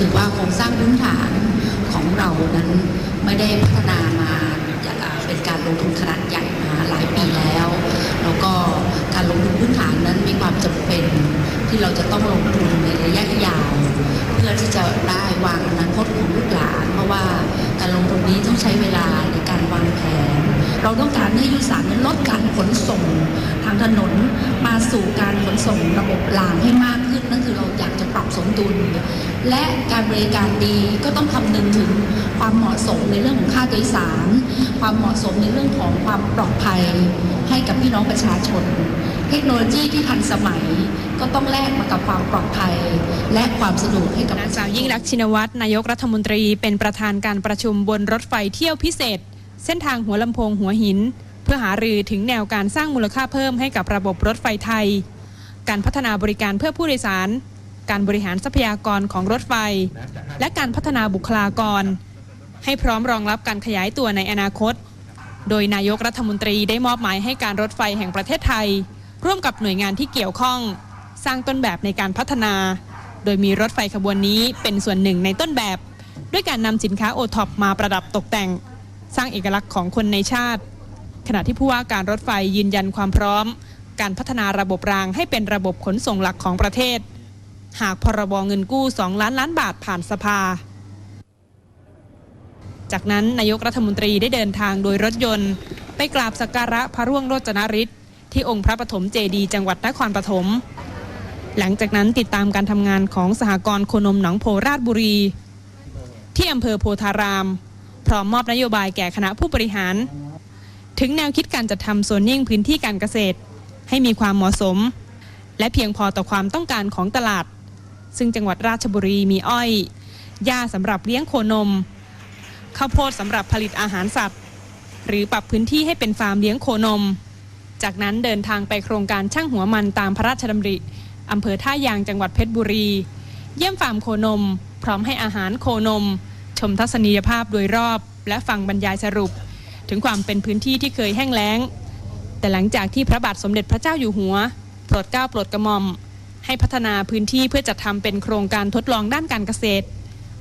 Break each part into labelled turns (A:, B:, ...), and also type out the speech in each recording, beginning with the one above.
A: ถือว่าโครงสร้างพื้นฐานของเรานั้นไม่ได้พัฒนามาเป็นการลงทุนขนาดใหญ่มาหลายปีแล้ว แล้วก็การลงทุนพื้นฐานนั้นมีความจำเป็นที่เราจะต้องลงทุนในระยะยาว เพื่อที่จะได้วางอนาคตของลูกหลาน เพราะว่าการลงทุนนี้ต้องใช้เวลาในการวางแผน เราต้องการให้ยุทธศานั้นลดการขนส่งทางถนนมาสู่การขนส่งระบบรางให้มากขึ้นนั่นคือเราอยากจะปรับสมดุล และการบริการดีก็ต้องคำนึงถึงความเหมาะสมในเรื่องของค่าโดยสาร ความเหมาะสมในเรื่องของความปลอดภัยให้กับพี่น้องประชาชน เทคโนโลยีที่ทันสมัยก็ต้องแลกมากับความปลอดภัย และความสะดวกให้กับ
B: นางสาวยิ่งลักชินวัตรนายกรัฐมนตรีเป็นประธานการประชุมบนรถไฟเที่ยวพิเศษ เส้นทางหัวลำโพงหัวหิน เพื่อหารือถึงแนวการสร้างมูลค่าเพิ่มให้กับระบบรถไฟไทย การพัฒนาบริการเพื่อผู้โดยสาร การบริหารทรัพยากรของรถไฟ และการพัฒนาบุคลากร ให้พร้อมรองรับการขยายตัวในอนาคต โดยนายกรัฐมนตรีได้มอบหมายให้การรถไฟแห่งประเทศไทย ร่วมกับหน่วยงานที่เกี่ยวข้อง สร้างต้นแบบในการพัฒนา โดยมีรถไฟขบวนนี้เป็นส่วนหนึ่งในต้นแบบ ด้วยการนำสินค้าโอท็อปมาประดับตกแต่ง สร้างเอกลักษณ์ของคนในชาติ ขณะที่ผู้ว่าการรถไฟยืนยันความพร้อม การพัฒนาระบบรางให้เป็นระบบขนส่งหลักของประเทศ หากพรบเงินกู้ 2 ล้านล้านบาทผ่านสภา จากนั้นนายกรัฐมนตรีได้เดินทางโดยรถยนต์ ไปกราบสักการะพระร่วงโรจนฤทธิ์ที่องค์พระปฐมเจดีจังหวัดนครปฐมหลังจากนั้นติดตามการทำงานของสหกรณ์โคนมหนองโพราชบุรี ที่อำเภอโพธาราม พร้อมมอบนโยบายแก่คณะผู้บริหาร ถึงแนวคิดการจัดทำโซนนิ่งพื้นที่การเกษตร ให้มีความเหมาะสม และเพียงพอต่อความต้องการของตลาด ซึ่งจังหวัดราชบุรีมีอ้อยหญ้าสำหรับเลี้ยงโคนม ข้าวโพดสำหรับผลิตอาหารสัตว์ หรือปรับพื้นที่ให้เป็นฟาร์มเลี้ยงโคนม จากนั้นเดินทางไปโครงการช่างหัวมันตามพระราชดำริอำเภอท่ายางจังหวัดเพชรบุรี เยี่ยมฟาร์มโคนม พร้อมให้อาหารโคนม ชมทัศนียภาพโดยรอบ และฟังบรรยายสรุป ถึงความเป็นพื้นที่ที่เคยแห้งแล้ง แต่หลังจากที่พระบาทสมเด็จพระเจ้าอยู่หัวโปรดเกล้าโปรดกระหม่อม ให้พัฒนาพื้นที่เพื่อจัดทำเป็นโครงการทดลองด้านการเกษตร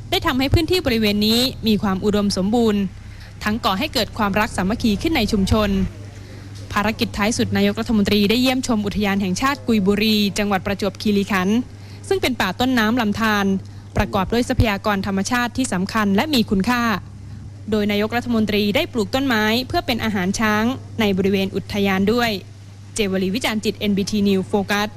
B: ได้ทำให้พื้นที่บริเวณนี้มีความอุดมสมบูรณ์ ทั้งก่อให้เกิดความรักสามัคคีขึ้นในชุมชน ภารกิจท้ายสุดนายกรัฐมนตรีได้เยี่ยมชมอุทยานแห่งชาติกุยบุรี จังหวัดประจวบคีรีขันธ์ซึ่งเป็นป่าต้นน้ำลำธารประกอบด้วยทรัพยากรธรรมชาติที่สำคัญและมีคุณค่า โดยนายกรัฐมนตรีได้ปลูกต้นไม้เพื่อเป็นอาหารช้างในบริเวณอุทยานด้วย เจวลีวิจารณ์จิต NBT News โฟกัส